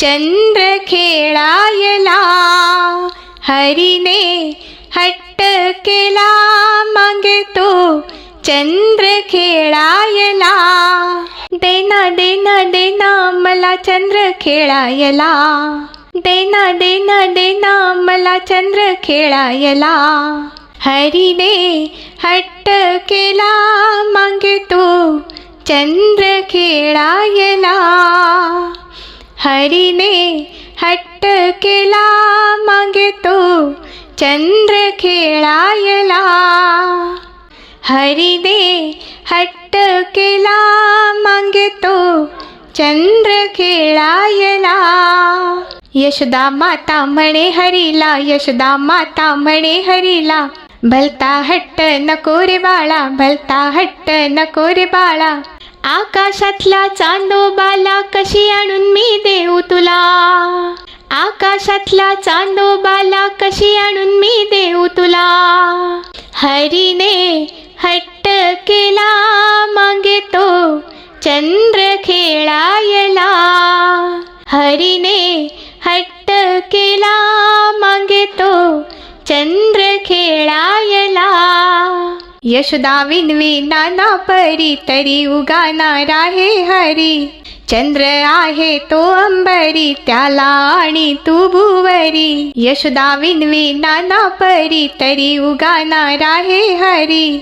चंद्र खेळायला हरिने हट्ट केला मागतो चंद्र खेळायला देना देना देना मला चंद्र खेळायला देना देना देना मला चंद्र खेळायला हरिने हट्ट केला मागतो चंद्र खेळायला हरीने हट्ट केला मागतो चंद्र खेळायला. हरीने हट्ट केला मागतो चंद्र खेळायला. यशोदा माता म्हणे हरीला यशोदा माता म्हणे हरीला. भलता हट्ट नको रे बाळा भलता हट्ट नको रे बाळा. आकाशातला चांदोबाला कशी आणून मी देऊ तुला? आकाशातला चांदोबाला कशी आणून मी देऊ तुला? हरीने हट्ट केला मागे तो चंद्र खेळायला. हरीने हट्ट केला मागे तो चंद्र खेळायला. यशोदा विनवी नाना परी तरी उगाणार आहे हरी. चंद्र आहे तो अंबरी त्याला आणि तू भुवरी. यशोदा विनवी नाना परी तरी उगाणार आहे हरी.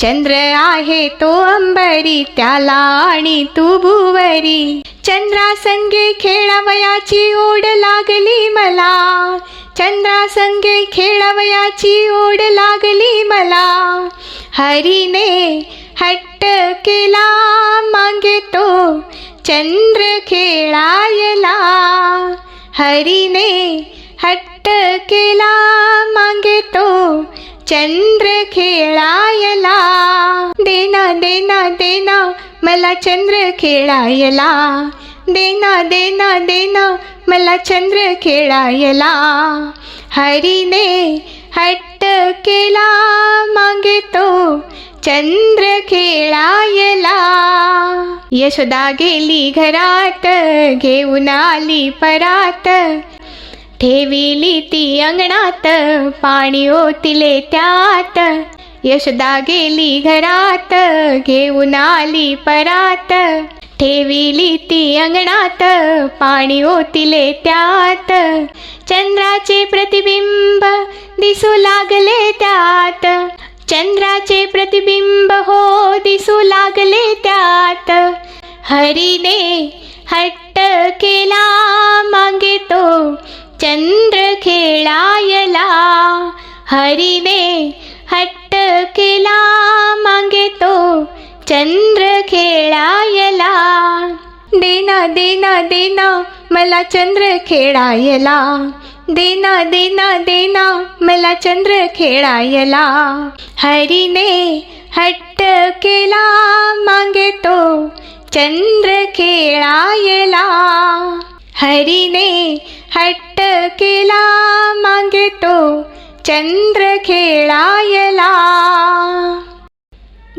चंद्र आहे तो अंबरी त्याला आणि तू भुवरी. चंद्रासंगे खेळावयाची ओढ लागली मला. चंद्रासंगे खेळावयाची ओढ लागली मला. हरीने हट्ट केला मागे तो चंद्र खेळायला हरीने हट्ट केला मागे तो चंद्र खेळायला देना देना देना मला चंद्र खेळायला देना देना देना मला चंद्र खेळायला हरीने हट्ट केला मागे तो चंद्र खेळायला यशोदा गेली घरात घेऊन आली परात ठेविली ती अंगणात पाणी ओतिले त्यात यशोदा गेली घरात घेऊन आली परात ठेविली ती अंगणात पाणी ओतिले त्यात चंद्राचे प्रतिबिंब दिसू लागले त्यात. चंद्राचे प्रतिबिंब हो दिसू लागले त्यात. हरीने हट्ट केला मागे तो चंद्र खेळायला. हरीने हट्ट केला मागे तो चंद्र खेळायला. देना देना देना मला चंद्र खेळायला. देना देना देना मला चंद्र खेळायला. हरीने हट्ट केला मागे तो चंद्र खेळायला. हरीने हट्ट केला मागे तो चंद्र खेळायला.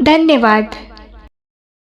धन्यवाद.